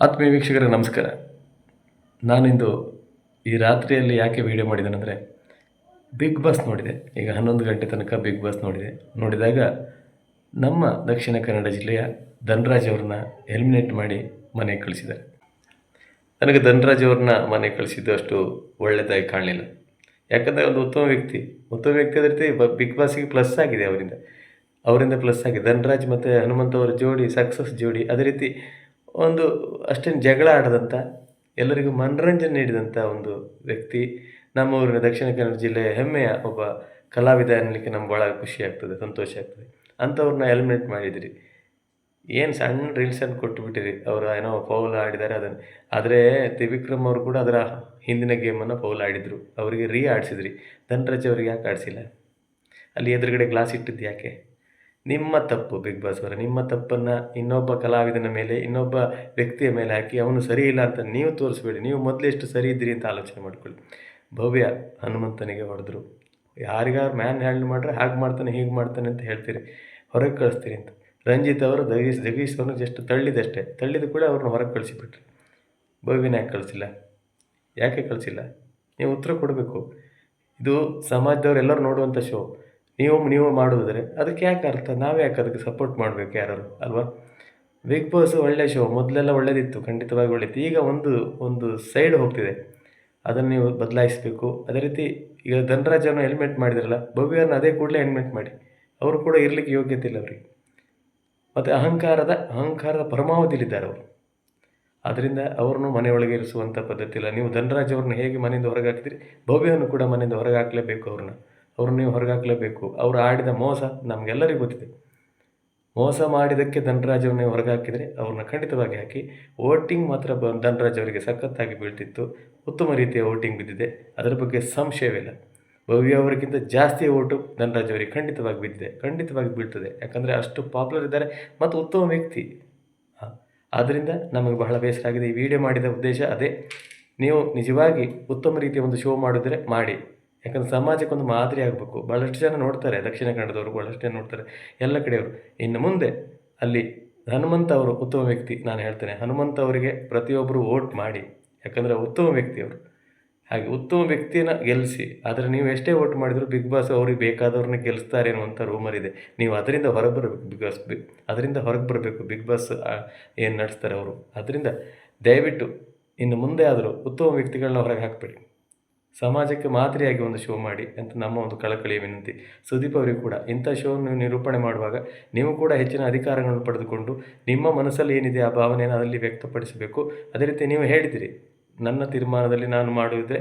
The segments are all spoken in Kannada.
ಆತ್ಮೀಯ ವೀಕ್ಷಕರಿಗೆ ನಮಸ್ಕಾರ. ನಾನಿಂದು ಈ ರಾತ್ರಿಯಲ್ಲಿ ಯಾಕೆ ವಿಡಿಯೋ ಮಾಡಿದ್ದೇನೆಂದರೆ ಬಿಗ್ ಬಾಸ್ ನೋಡಿದೆ. ಈಗ ಹನ್ನೊಂದು ಗಂಟೆ ತನಕ ಬಿಗ್ ಬಾಸ್ ನೋಡಿದೆ. ನೋಡಿದಾಗ ನಮ್ಮ ದಕ್ಷಿಣ ಕನ್ನಡ ಜಿಲ್ಲೆಯ ಧನರಾಜ್ ಅವ್ರನ್ನ ಎಲಿಮಿನೇಟ್ ಮಾಡಿ ಮನೆಗೆ ಕಳಿಸಿದ್ದಾರೆ. ನನಗೆ ಧನರಾಜ್ ಅವ್ರನ್ನ ಮನೆಗೆ ಕಳಿಸಿದ್ದು ಅಷ್ಟು ಒಳ್ಳೆಯದಾಗಿ ಕಾಣಲಿಲ್ಲ. ಯಾಕಂದರೆ ಒಂದು ಉತ್ತಮ ವ್ಯಕ್ತಿ. ಉತ್ತಮ ವ್ಯಕ್ತಿ ಅದೇ ರೀತಿ ಬಿಗ್ ಬಾಸಿಗೆ ಪ್ಲಸ್ ಆಗಿದೆ ಅವರಿಂದ. ಅವರಿಂದ ಪ್ಲಸ್ ಆಗಿದೆ ಧನರಾಜ್ ಮತ್ತು ಹನುಮಂತ ಅವರ ಜೋಡಿ ಸಕ್ಸಸ್ ಜೋಡಿ ಅದೇ ರೀತಿ ಒಂದು ಅಷ್ಟೇನು ಜಗಳ ಆಡದಂಥ ಎಲ್ಲರಿಗೂ ಮನರಂಜನೆ ನೀಡಿದಂಥ ಒಂದು ವ್ಯಕ್ತಿ ನಮ್ಮ ಊರಿನ ದಕ್ಷಿಣ ಕನ್ನಡ ಜಿಲ್ಲೆಯ ಹೆಮ್ಮೆಯ ಒಬ್ಬ ಕಲಾವಿದ ಅನ್ನಲಿಕ್ಕೆ ನಮ್ಗೆ ಭಾಳ ಖುಷಿ ಆಗ್ತದೆ, ಸಂತೋಷ ಆಗ್ತದೆ. ಅಂಥವ್ರನ್ನ ಎಲಿಮಿನೇಟ್ ಮಾಡಿದಿರಿ. ಏನು ಸಣ್ಣ ರೀಲ್ಸನ್ನು ಕೊಟ್ಟುಬಿಟ್ಟಿರಿ ಅವರು ಏನೋ ಫೌಲ್ ಆಡಿದ್ದಾರೆ ಅದನ್ನು. ಆದರೆ ತ್ರಿವಿಕ್ರಮ್ ಅವರು ಕೂಡ ಅದರ ಹಿಂದಿನ ಗೇಮನ್ನು ಫೌಲ್ ಆಡಿದರು. ಅವರಿಗೆ ರೀ ಆಡಿಸಿದ್ರಿ ಧನರಾಜ್ ಅವರಿಗೆ ಯಾಕೆ ಆಡಿಸಿಲ್ಲ? ಅಲ್ಲಿ ಎದುರುಗಡೆ ಗ್ಲಾಸ್ ಇಟ್ಟಿದ್ದು ಯಾಕೆ? ನಿಮ್ಮ ತಪ್ಪು, ಬಿಗ್ ಬಾಸ್ ಅವರ. ನಿಮ್ಮ ತಪ್ಪನ್ನು ಇನ್ನೊಬ್ಬ ಕಲಾವಿದನ ಮೇಲೆ, ಇನ್ನೊಬ್ಬ ವ್ಯಕ್ತಿಯ ಮೇಲೆ ಹಾಕಿ ಅವನು ಸರಿ ಇಲ್ಲ ಅಂತ ನೀವು ತೋರಿಸ್ಬೇಡಿ. ನೀವು ಮೊದಲು ಎಷ್ಟು ಸರಿ ಇದ್ದೀರಿ ಅಂತ ಆಲೋಚನೆ ಮಾಡ್ಕೊಳ್ಳಿ. ಭವ್ಯ ಹನುಮಂತನಿಗೆ ಹೊಡೆದ್ರು. ಯಾರಿಗಾರು ಮ್ಯಾನ್ ಹ್ಯಾಂಡ್ ಮಾಡ್ರೆ ಹಾಗೆ ಮಾಡ್ತಾನೆ, ಹೀಗೆ ಮಾಡ್ತಾನೆ ಅಂತ ಹೇಳ್ತೀರಿ. ಹೊರಗೆ ಕಳಿಸ್ತೀರಿ ಅಂತ. ರಂಜಿತ್ ಅವರು ಜಗೀಶ್ ಜಗೀಶ್ ಅವ್ರನ್ನ ಜಸ್ಟ್ ತಳ್ಳಿದಷ್ಟೇ. ತಳ್ಳಿದ ಕೂಡ ಅವ್ರನ್ನ ಹೊರಗೆ ಕಳಿಸಿಬಿಟ್ರಿ. ಭವ್ಯನ ಯಾಕೆ ಕಳಿಸಿಲ್ಲ? ಯಾಕೆ ಕಳಿಸಿಲ್ಲ? ನೀವು ಉತ್ತರ ಕೊಡಬೇಕು. ಇದು ಸಮಾಜದವ್ರು ಎಲ್ಲರೂ ನೋಡುವಂಥ ಶೋ ನೀವು ನೀವು ಮಾಡಿದ್ರೆ ಅದಕ್ಕೆ ಯಾಕೆ ಅರ್ಥ? ನಾವೇ ಯಾಕೆ ಅದಕ್ಕೆ ಸಪೋರ್ಟ್ ಮಾಡಬೇಕು ಯಾರು ಅಲ್ವಾ? ಬಿಗ್ ಬಾಸ್ ಒಳ್ಳೆಯ ಶೋ ಮೊದಲೆಲ್ಲ ಒಳ್ಳೆಯದಿತ್ತು ಖಂಡಿತವಾಗಿ ಒಳ್ಳೆಯಿತ್ತು ಈಗ ಒಂದು ಒಂದು ಸೈಡ್ ಹೋಗ್ತಿದೆ. ಅದನ್ನು ನೀವು ಬದಲಾಯಿಸಬೇಕು. ಅದೇ ರೀತಿ ಈಗ ಧನರಾಜನ ಹೆಲ್ಮೆಟ್ ಮಾಡಿದ್ರಲ್ಲ ಭವ್ಯನ ಅದೇ ಕೂಡಲೇ ಹೆಲ್ಮೆಟ್ ಮಾಡಿ. ಅವರು ಕೂಡ ಇರಲಿಕ್ಕೆ ಯೋಗ್ಯತೆ ಇಲ್ಲ ಅವರಿಗೆ. ಮತ್ತು ಅಹಂಕಾರದ ಅಹಂಕಾರದ ಪರಮಾವಧಿಯಲ್ಲಿದ್ದಾರೆ ಅವರು. ಆದ್ದರಿಂದ ಅವ್ರನ್ನು ಮನೆಯೊಳಗೆ ಇರಿಸುವಂಥ ಪದ್ಧತಿ ಇಲ್ಲ. ನೀವು ಧನರಾಜ್ ಅವ್ರನ್ನ ಹೇಗೆ ಮನೆಯಿಂದ ಹೊರಗೆ ಹಾಕಿದ್ರಿ ಭವ್ಯವನ್ನು ಕೂಡ ಮನೆಯಿಂದ ಹೊರಗೆ ಹಾಕಲೇಬೇಕು ಅವ್ರನ್ನ. ಅವ್ರನ್ನ ನೀವು ಹೊರಗೆ ಹಾಕಲೇಬೇಕು ಅವರು ಆಡಿದ ಮೋಸ ನಮಗೆಲ್ಲರಿಗೂ ಗೊತ್ತಿದೆ. ಮೋಸ ಮಾಡಿದ್ದಕ್ಕೆ ಧನರಾಜ್ ಅವ್ರನ್ನ ಹೊರಗೆ ಹಾಕಿದರೆ ಅವ್ರನ್ನ ಖಂಡಿತವಾಗಿ ಹಾಕಿ. ವೋಟಿಂಗ್ ಮಾತ್ರ ಬ, ಧನರಾಜ್ ಅವರಿಗೆ ಸಖತ್ತಾಗಿ ಬೀಳ್ತಿತ್ತು. ಉತ್ತಮ ರೀತಿಯ ವೋಟಿಂಗ್ ಬಿದ್ದಿದೆ. ಅದರ ಬಗ್ಗೆ ಸಂಶಯವಿಲ್ಲ ಭವ್ಯ ಅವರಿಗಿಂತ ಜಾಸ್ತಿ ಓಟು ಧನರಾಜ್ ಅವರಿಗೆ ಖಂಡಿತವಾಗಿ ಬಿದ್ದಿದೆ. ಖಂಡಿತವಾಗಿ ಬೀಳ್ತದೆ. ಯಾಕಂದರೆ ಅಷ್ಟು ಪಾಪ್ಯುಲರ್ ಇದ್ದಾರೆ ಮತ್ತು ಉತ್ತಮ ವ್ಯಕ್ತಿ. ಆದ್ದರಿಂದ ನಮಗೆ ಬಹಳ ಬೇಸರ ಆಗಿದೆ. ಈ ವಿಡಿಯೋ ಮಾಡಿದ ಉದ್ದೇಶ ಅದೇ. ನೀವು ನಿಜವಾಗಿ ಉತ್ತಮ ರೀತಿಯ ಒಂದು ಶೋ ಮಾಡಿದರೆ ಮಾಡಿ. ಯಾಕಂದ್ರೆ ಸಮಾಜಕ್ಕೆ ಒಂದು ಮಾದರಿ ಆಗಬೇಕು. ಭಾಳಷ್ಟು ಜನ ನೋಡ್ತಾರೆ, ದಕ್ಷಿಣ ಕನ್ನಡದವರು ಭಾಳಷ್ಟು ಜನ ನೋಡ್ತಾರೆ. ಎಲ್ಲ ಕಡೆಯವರು. ಇನ್ನು ಮುಂದೆ ಅಲ್ಲಿ ಹನುಮಂತ ಅವರು ಉತ್ತಮ ವ್ಯಕ್ತಿ ನಾನು ಹೇಳ್ತೇನೆ. ಹನುಮಂತ ಅವರಿಗೆ ಪ್ರತಿಯೊಬ್ಬರು ವೋಟ್ ಮಾಡಿ. ಯಾಕಂದರೆ ಉತ್ತಮ ವ್ಯಕ್ತಿ ಅವರು. ಹಾಗೆ ಉತ್ತಮ ವ್ಯಕ್ತಿನ ಗೆಲ್ಲಿಸಿ ಆದರೆ ನೀವು ಎಷ್ಟೇ ವೋಟ್ ಮಾಡಿದರೂ ಬಿಗ್ ಬಾಸ್ ಅವ್ರಿಗೆ ಬೇಕಾದವ್ರನ್ನ ಗೆಲ್ಲಿಸ್ತಾರೆ ಅನ್ನುವಂಥ ರೂಮರ್ ಇದೆ. ನೀವು ಅದರಿಂದ ಹೊರಗೆ ಬರಬೇಕು ಬಿಗ್ ಬಾಸ್ ಬಿ ಅದರಿಂದ ಹೊರಗೆ ಬರಬೇಕು ಬಿಗ್ ಬಾಸ್ ಏನು ನಡೆಸ್ತಾರೆ ಅವರು. ಅದರಿಂದ ದಯವಿಟ್ಟು ಇನ್ನು ಮುಂದೆ ಆದರೂ ಉತ್ತಮ ವ್ಯಕ್ತಿಗಳನ್ನ ಹೊರಗೆ ಹಾಕಬೇಡಿ. ಸಮಾಜಕ್ಕೆ ಮಾದರಿಯಾಗಿ ಒಂದು ಶೋ ಮಾಡಿ ಅಂತ ನಮ್ಮ ಒಂದು ಕಳಕಳಿಯ ವಿನಂತಿ. ಸುದೀಪ್ ಅವರಿಗೂ ಕೂಡ ಇಂಥ ಶೋ ನೀವು ನಿರೂಪಣೆ ಮಾಡುವಾಗ ನೀವು ಕೂಡ ಹೆಚ್ಚಿನ ಅಧಿಕಾರಗಳನ್ನು ಪಡೆದುಕೊಂಡು ನಿಮ್ಮ ಮನಸ್ಸಲ್ಲಿ ಏನಿದೆ ಆ ಭಾವನೆಯನ್ನು ಅದರಲ್ಲಿ ವ್ಯಕ್ತಪಡಿಸಬೇಕು. ಅದೇ ರೀತಿ ನೀವು ಹೇಳಿದಿರಿ, ನನ್ನ ತೀರ್ಮಾನದಲ್ಲಿ ನಾನು ಮಾಡುವುದೇ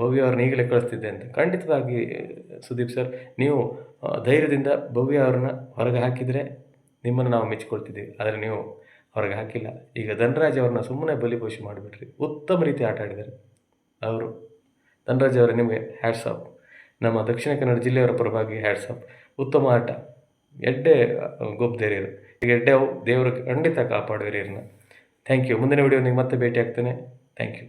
ಭವ್ಯ ಅವ್ರನ್ನ ಈಗಲೇ ಕಳಿಸ್ತಿದ್ದೆ ಅಂತ. ಖಂಡಿತವಾಗಿ, ಸುದೀಪ್ ಸರ್, ನೀವು ಧೈರ್ಯದಿಂದ ಭವ್ಯ ಅವ್ರನ್ನ ಹೊರಗೆ ಹಾಕಿದರೆ ನಿಮ್ಮನ್ನು ನಾವು ಮೆಚ್ಚಿಕೊಳ್ತಿದ್ದೀವಿ. ಆದರೆ ನೀವು ಹೊರಗೆ ಹಾಕಿಲ್ಲ. ಈಗ ಧನರಾಜ್ ಅವ್ರನ್ನ ಸುಮ್ಮನೆ ಬಲಿಪೋಷಿ ಮಾಡಿಬಿಟ್ರಿ. ಉತ್ತಮ ರೀತಿ ಆಟ ಆಡಿದ್ದಾರೆ. ಅವರು ಧನರಾಜ್ ಅವರೇ ನಿಮಗೆ ಹ್ಯಾಟ್ಸ್ ಆಫ್ ನಮ್ಮ ದಕ್ಷಿಣ ಕನ್ನಡ ಜಿಲ್ಲೆಯವರ ಪರವಾಗಿ ಹ್ಯಾಟ್ಸ್ ಆಫ್ ಉತ್ತಮ ಆಟ. ಎಡ್ಡೆ ಗೊಬ್ಬರಿಯರು ಈಗ ಎಡ್ಡೆ ದೇವರು ಖಂಡಿತ ಕಾಪಾಡುವಿರಿಯರನ್ನ ಥ್ಯಾಂಕ್ ಯು ಮುಂದಿನ ವಿಡಿಯೋ ನಿಮಗೆ ಮತ್ತೆ ಭೇಟಿ ಆಗ್ತೇನೆ ಥ್ಯಾಂಕ್ ಯು